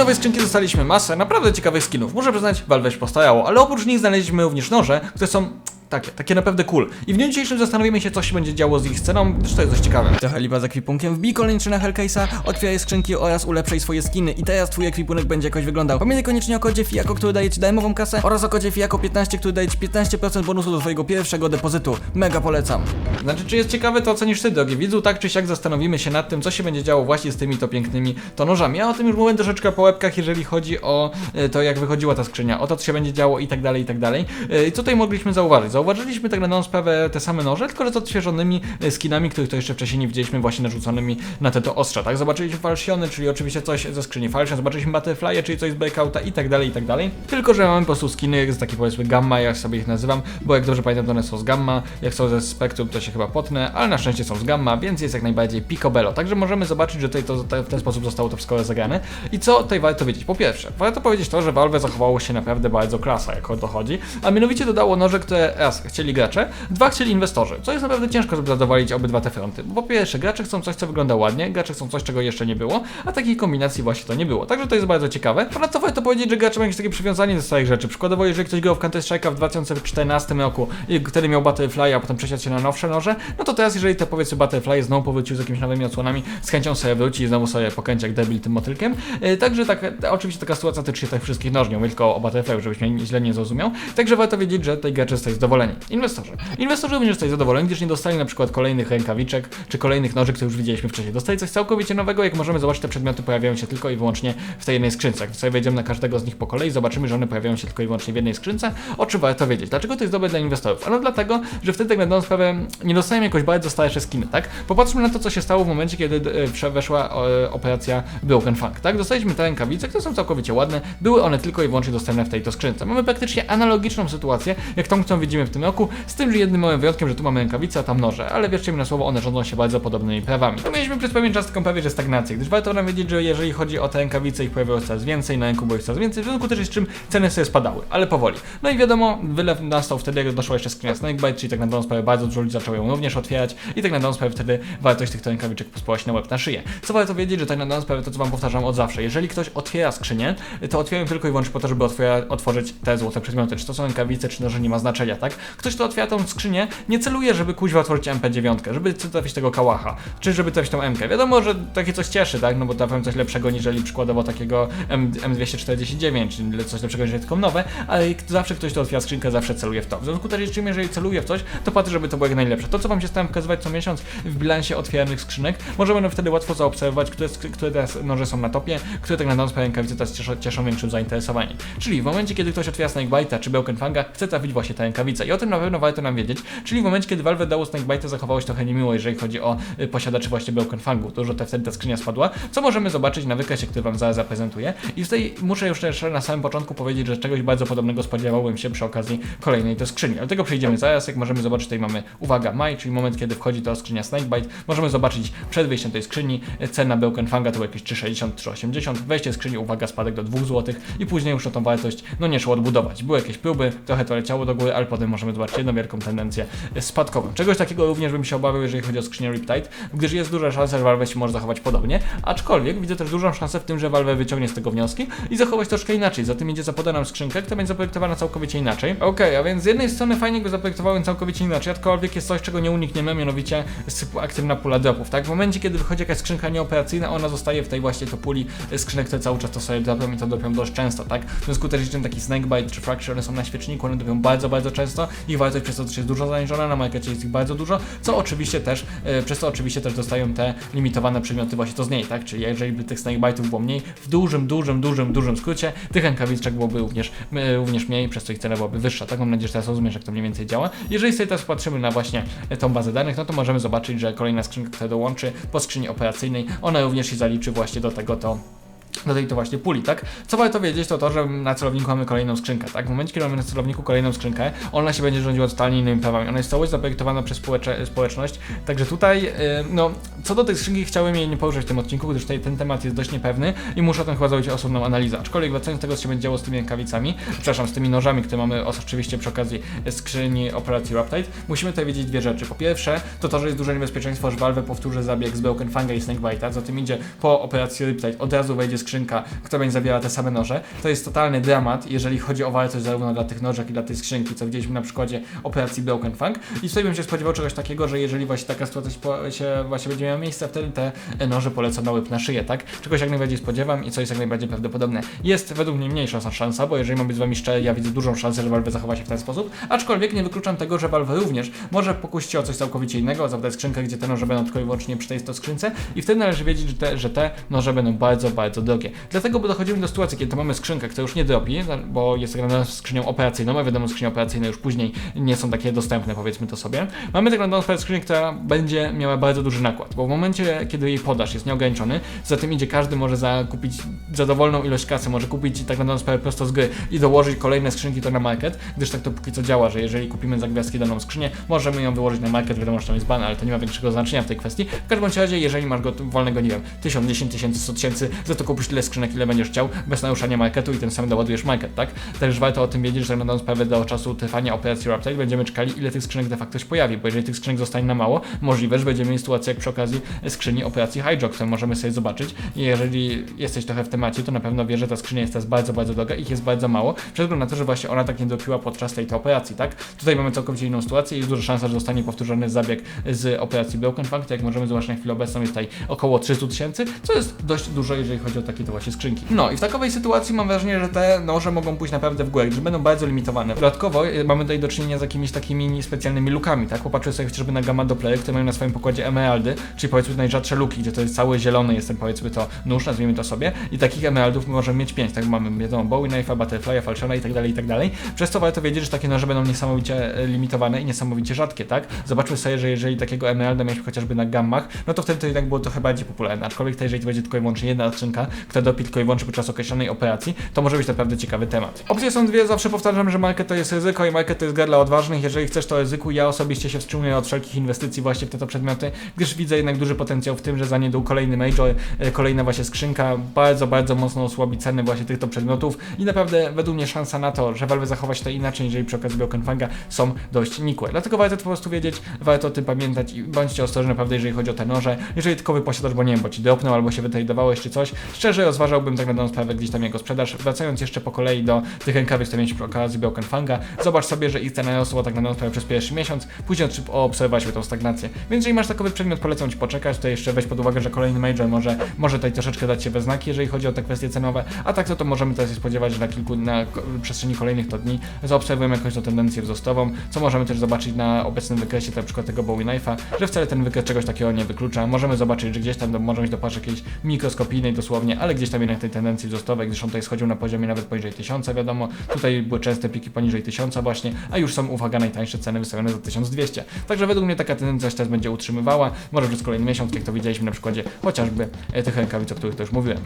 nowej skrzynki dostaliśmy masę naprawdę ciekawych skinów. Muszę przyznać, Valve postajało, ale oprócz nich znaleźliśmy również noże, które są takie, takie naprawdę cool. I w dniu dzisiejszym zastanowimy się, co się będzie działo z ich sceną, gdyż to jest dość ciekawe. Trochę lipa z ekwipunkiem, wbij kolejny czy na Hellcase'a, otwieraj skrzynki oraz ulepszaj swoje skiny i teraz twój ekwipunek będzie jakoś wyglądał. Pamiętaj koniecznie o kodzie FIAKO, który daje ci darmową kasę oraz o kodzie FIAKO 15, który daje ci 15% bonusu do twojego pierwszego depozytu. Mega polecam. Znaczy, czy jest ciekawe, to ocenisz ty, drogi widzu, tak czy siak zastanowimy się nad tym, co się będzie działo właśnie z tymi to pięknymi to nożami. A o tym już mówię troszeczkę po łebkach, jeżeli chodzi o e, to, jak wychodziła ta skrzynia, o to, co się będzie działo i tak dalej, i tak dalej. E, I tutaj mogliśmy zauważyć? Zauważyliśmy tak na dobrą sprawę te same noże, tylko że z odświeżonymi e, skinami, których to jeszcze wcześniej nie widzieliśmy, właśnie narzuconymi na te to ostrza, tak? Zobaczyliśmy falsiony, czyli oczywiście coś ze skrzyni falsion, zobaczyliśmy butterfly, czyli coś z breakouta i tak dalej, i tak dalej. Tylko, że mamy po prostu skiny z takiej powiedzmy gamma, jak sobie ich nazywam, bo jak dobrze pamiętam, to one są z gamma, jak są ze spektrum, to się chyba potnę, ale na szczęście są z gamma, więc jest jak najbardziej picobello. Także możemy zobaczyć, że tutaj to, to w ten sposób zostało to wszystko rozegrane. I co tutaj warto wiedzieć? Po pierwsze, warto powiedzieć to, że Valve zachowało się naprawdę bardzo klasa, jak o to chodzi, a mianowicie dodało noże, które raz chcieli gracze, dwa chcieli inwestorzy, co jest naprawdę ciężko, żeby zadowolić obydwa te fronty. Bo po pierwsze, gracze chcą coś, co wygląda ładnie, gracze chcą coś, czego jeszcze nie było, a takiej kombinacji właśnie to nie było. Także to jest bardzo ciekawe. Ponadto warto powiedzieć, że gracze mają jakieś takie przywiązanie do starych rzeczy. Przykładowo, jeżeli ktoś grał w Counter Strike'a w 2014 roku i wtedy miał Butterfly, a potem przesiadł się na nowsze noże, no to teraz, jeżeli te powiedzmy Butterfly znowu powrócił z jakimiś nowymi odsłonami, z chęcią sobie wróci i znowu sobie pokręci jak debil tym motylkiem. Yy, także tak, oczywiście taka sytuacja tyczy się tych wszystkich noż, nie mówię tylko o Butterfly, żebyś mnie źle nie zrozumiał. Także warto wiedzieć, że tutaj gracze zostali zadowoleni. Inwestorzy. Inwestorzy również zostali zadowoleni, gdyż nie dostali na przykład kolejnych rękawiczek, czy kolejnych noży, które już widzieliśmy wcześniej. Dostali coś całkowicie nowego, jak możemy zobaczyć, te przedmioty pojawiają się tylko i wyłącznie w tej jednej skrzynce. Jak sobie wejdziemy na każdego z nich po kolei, zobaczymy, że one pojawiają się tylko i wyłącznie w jednej skrzynce, o czym warto wiedzieć. Dlaczego to jest dobre dla inwestorów? Ano dlatego, że wtedy tak dobrą sprawę nie dostajemy jakoś bardzo starsze skiny, tak? Popatrzmy na to, co się stało w momencie, kiedy e, weszła e, operacja Broken Funk, tak? Dostaliśmy te rękawice, które są całkowicie ładne, były one tylko i wyłącznie dostępne w tej to skrzynce. Mamy praktycznie analogiczną sytuację, jak tą, którą widzimy w tym roku, z tym, że jednym małym wyjątkiem, że tu mamy rękawice, a tam noże, ale wierzcie mi na słowo, one rządzą się bardzo podobnymi prawami. To mieliśmy przez pewien czas taką prawie, że stagnację, gdyż warto nam wiedzieć, że jeżeli chodzi o te rękawice, ich pojawiało się coraz więcej, na rynku było ich coraz więcej, w związku też z czym ceny sobie spadały, ale powoli. No i wiadomo, wylew nastał wtedy, jak doszła jeszcze skrzynka Snakebite, czyli tak na dobrą sprawę bardzo dużo ludzi zaczęło ją również otwierać i tak na dobrą sprawę wtedy wartość tych rękawiczek pospała się na łeb na szyję. Co warto wiedzieć, że tak na dobrą sprawę to, co wam powtarzam od zawsze, jeżeli ktoś otwiera skrzynię, to otwieram tylko i wyłącznie po to, żeby otworzyć te złote przedmioty, czy to są rękawice, czy nie ma znaczenia, tak? Ktoś, kto otwiera tą skrzynię, nie celuje, żeby kuźwa otworzyć MP9, żeby trafić tego kałacha, czy żeby trafić tą MK. Wiadomo, że takie coś cieszy, tak? No bo trafią coś lepszego niżeli przykładowo takiego M M249, czy coś lepszego niż tylko nowe, ale zawsze ktoś, kto otwiera skrzynkę, zawsze celuje w to. W związku z czym, jeżeli celuje w coś, to patrzy, żeby to było jak najlepsze. To, co wam się staram pokazywać co miesiąc w bilansie otwieranych skrzynek, możemy no wtedy łatwo zaobserwować, które, które teraz noże są na topie, które tak na dobrą sprawę rękawice teraz cieszą, cieszą większym zainteresowaniem. Czyli w momencie, kiedy ktoś otwiera Snakebite'a czy Broken Fanga, chce trafić właśnie te rękawice. I o tym na pewno warto nam wiedzieć. Czyli w momencie, kiedy Valve dało Snakebite'a, zachowało się trochę niemiło, jeżeli chodzi o y, posiadaczy właśnie Broken Fangu. To, że te, wtedy ta skrzynia spadła, co możemy zobaczyć na wykresie, który wam zaraz zaprezentuję. I tutaj muszę już na samym początku powiedzieć, że czegoś bardzo podobnego spodziewałbym się przy okazji kolejnej to skrzyni. Ale tego przejdziemy zaraz, jak możemy zobaczyć, tutaj mamy, uwaga, maj, czyli moment, kiedy wchodzi ta skrzynia Snakebite. Możemy zobaczyć przed wyjściem tej skrzyni, cena Broken Fanga to jakieś 3,60, 3,80, wejście skrzyni, uwaga, spadek do 2 zł i później już tą wartość, no nie szło odbudować. Były jakieś próby, trochę to leciało do góry, ale potem możemy zobaczyć jedną wielką tendencję spadkową. Czegoś takiego również bym się obawiał, jeżeli chodzi o skrzynię Riptide, gdyż jest duża szansa, że Valve się może zachować podobnie, aczkolwiek widzę też dużą szansę w tym, że Valve wyciągnie z tego wnioski i zachować troszkę inaczej. Zatem idzie zapoda nam skrzynkę, która będzie zaprojektowana całkowicie inaczej. Okej, okay, a więc z jednej strony fajnie go zaprojektowałem całkowicie inaczej, aczkolwiek jest coś, czego nie unikniemy, mianowicie aktywna pula dropów, tak? W momencie, kiedy wychodzi jakaś skrzynka nieoperacyjna, ona zostaje w tej właśnie to puli skrzynek, które cały czas to sobie dropią i to dropią dość często, tak? W związku też taki Snakebite czy Fracture, są na świeczniku, one dropią bardzo, bardzo często, ich wartość przez to też jest dużo zaniżona, na markecie jest ich bardzo dużo, co oczywiście też, e, przez to oczywiście też dostają te limitowane przedmioty właśnie to z niej, tak? Czyli jeżeli by tych Snakebite'ów było mniej, w dużym, dużym, dużym, dużym skrócie, tych rękawiczek byłoby również, e, również mniej, przez co ich cena byłaby wyższa, tak? Mam nadzieję, że teraz rozumiesz, jak to mniej więcej działa. Jeżeli sobie teraz patrzymy na właśnie tą bazę danych, no to możemy zobaczyć, że kolejna skrzynka, która dołączy po skrzyni operacyjnej, ona również się zaliczy właśnie do tego to do tej to właśnie puli, tak? Co warto wiedzieć, to to, że na celowniku mamy kolejną skrzynkę, tak? W momencie, kiedy mamy na celowniku kolejną skrzynkę, ona się będzie rządziła totalnie innymi prawami. Ona jest całość zaprojektowana przez społeczność, także tutaj, yy, no, co do tej skrzynki chciałem jej nie poruszać w tym odcinku, gdyż tutaj ten temat jest dość niepewny i muszę o tym chyba zrobić osobną analizę. Aczkolwiek wracając do tego, co się będzie działo z tymi rękawicami, przepraszam, z tymi nożami, które mamy oczywiście przy okazji skrzyni operacji Raptide, musimy tutaj wiedzieć dwie rzeczy. Po pierwsze, to to, że jest duże niebezpieczeństwo, że Valve powtórzy zabieg z Broken Fanga i Snakebite'a, za tym idzie po operacji Riptide, od razu wejdzie skrzynka która będzie zawierała te same noże. To jest totalny dramat, jeżeli chodzi o wartość zarówno dla tych nożek i dla tej skrzynki, co widzieliśmy na przykładzie operacji Broken Funk. I tutaj bym się spodziewał czegoś takiego, że jeżeli właśnie taka sytuacja się, właśnie będzie miała miejsce, wtedy te noże polecą na łyb na szyję, tak? Czegoś jak najbardziej spodziewam i co jest jak najbardziej prawdopodobne. Jest według mnie mniejsza szansa, bo jeżeli mam być z wami szczery, ja widzę dużą szansę, że Valve zachowa się w ten sposób, aczkolwiek nie wykluczam tego, że Valve również może pokusić o coś całkowicie innego, zapytać skrzynkę, gdzie te noże będą tylko i wyłącznie przy tej skrzynce i wtedy należy wiedzieć, że te, że te noże będą bardzo, bardzo. Dlatego, bo dochodzimy do sytuacji, kiedy to mamy skrzynkę, która już nie dropi, bo jest tak naprawdę skrzynią operacyjną, a wiadomo, skrzynie operacyjne już później nie są takie dostępne, powiedzmy to sobie. Mamy tak naprawdę skrzynię, która będzie miała bardzo duży nakład, bo w momencie, kiedy jej podaż jest nieograniczony, za tym idzie każdy może zakupić za dowolną ilość kasy, może kupić tak naprawdę sprawę prosto z gry i dołożyć kolejne skrzynki to na market, gdyż tak to póki co działa, że jeżeli kupimy za gwiazdki daną skrzynię, możemy ją wyłożyć na market, wiadomo, że tam jest ban, ale to nie ma większego znaczenia w tej kwestii. W każdym razie, jeżeli masz go wolnego, nie wiem, 1000, 10 tysięcy, 100 tysięcy, za to kupisz tyle skrzynek, ile będziesz chciał, bez naruszania marketu i tym samym doładujesz market, tak? Też warto o tym wiedzieć, że będą sprawę do czasu trwania operacji Raptide będziemy czekali, ile tych skrzynek de facto się pojawi, bo jeżeli tych skrzynek zostanie na mało, możliwe, że będziemy mieli sytuację jak przy okazji skrzyni operacji Hijack, którą możemy sobie zobaczyć i jeżeli jesteś trochę w temacie, to na pewno wiesz, że ta skrzynia jest teraz bardzo, bardzo droga, ich jest bardzo mało, przez na to, że właśnie ona tak nie dopiła podczas tej operacji, tak? Tutaj mamy całkowicie inną sytuację i jest duża szansa, że zostanie powtórzony zabieg z operacji Broken Funk, to jak możemy zobaczyć na chwilę obecną jest tutaj około 300 tysięcy, co jest dość dużo, jeżeli chodzi o takie to właśnie skrzynki. No i w takowej sytuacji mam wrażenie, że te noże mogą pójść naprawdę w górę, że będą bardzo limitowane. Dodatkowo y, mamy tutaj do czynienia z jakimiś takimi specjalnymi lukami, tak? Popatrzę sobie chociażby na Gamma Doppler, które mają na swoim pokładzie emeraldy, czyli powiedzmy najrzadsze luki, gdzie to jest cały zielony, jest ten powiedzmy to nóż, nazwijmy to sobie, i takich emeraldów możemy mieć 5, tak? Mamy wiadomo Bowie Knife'a, Butterfly'a, Falchiona i tak dalej, i tak dalej. Przez to warto wiedzieć, że takie noże będą niesamowicie e, limitowane i niesamowicie rzadkie, tak? Zobaczmy sobie, że jeżeli takiego emeralda mieliśmy chociażby na gammach, no to wtedy to jednak było trochę bardziej popularne, aczkolwiek to jeżeli to będzie tylko i wyłącznie jedna która dopi tylko i wyłącznie podczas określonej operacji, to może być naprawdę ciekawy temat. Opcje są dwie, zawsze powtarzam, że market to jest ryzyko i market to jest gra dla odważnych. Jeżeli chcesz to ryzyku, ja osobiście się wstrzymuję od wszelkich inwestycji właśnie w te to przedmioty, gdyż widzę jednak duży potencjał w tym, że za niedługo kolejny major, e, kolejna właśnie skrzynka bardzo, bardzo mocno osłabi ceny właśnie tych to przedmiotów i naprawdę według mnie szansa na to, że Valve zachowa się to inaczej, jeżeli przy okazji Broken Fanga są dość nikłe. Dlatego warto to po prostu wiedzieć, warto o tym pamiętać i bądźcie ostrożni naprawdę, jeżeli chodzi o te noże. Jeżeli tylko wy posiadasz, bo nie wiem, bo ci dropnął albo się wytradowałeś czy coś, szczerze rozważałbym tak na sprawę gdzieś tam jego sprzedaż. Wracając jeszcze po kolei do tych rękawic, które mieliśmy przy okazji Broken Fanga, zobacz sobie, że ich cena rosła tak na sprawę przez pierwszy miesiąc, później obserwowaliśmy tą stagnację. Więc jeżeli masz takowy przedmiot, polecam ci poczekać, to jeszcze weź pod uwagę, że kolejny major może, może tutaj troszeczkę dać się we znaki, jeżeli chodzi o te kwestie cenowe, a tak to, to możemy teraz się spodziewać, że na kilku, na przestrzeni kolejnych to dni zaobserwujemy jakąś tą tendencję wzrostową, co możemy też zobaczyć na obecnym wykresie, na przykład tego Bowie Knife'a, że wcale ten wykres czegoś takiego nie wyklucza. Możemy zobaczyć, że gdzieś tam do, może mieć do paszy jakiejś mikroskopijnej dosłownie, ale gdzieś tam jednak tej tendencji wzrostowej, gdyż on tutaj schodził na poziomie nawet poniżej 1000, wiadomo, tutaj były częste piki poniżej 1000 właśnie, a już są, uwaga, najtańsze ceny wystawione za 1200. Także według mnie taka tendencja się teraz będzie utrzymywała, może przez kolejny miesiąc, jak to widzieliśmy na przykładzie chociażby e, tych rękawic, o których to już mówiłem.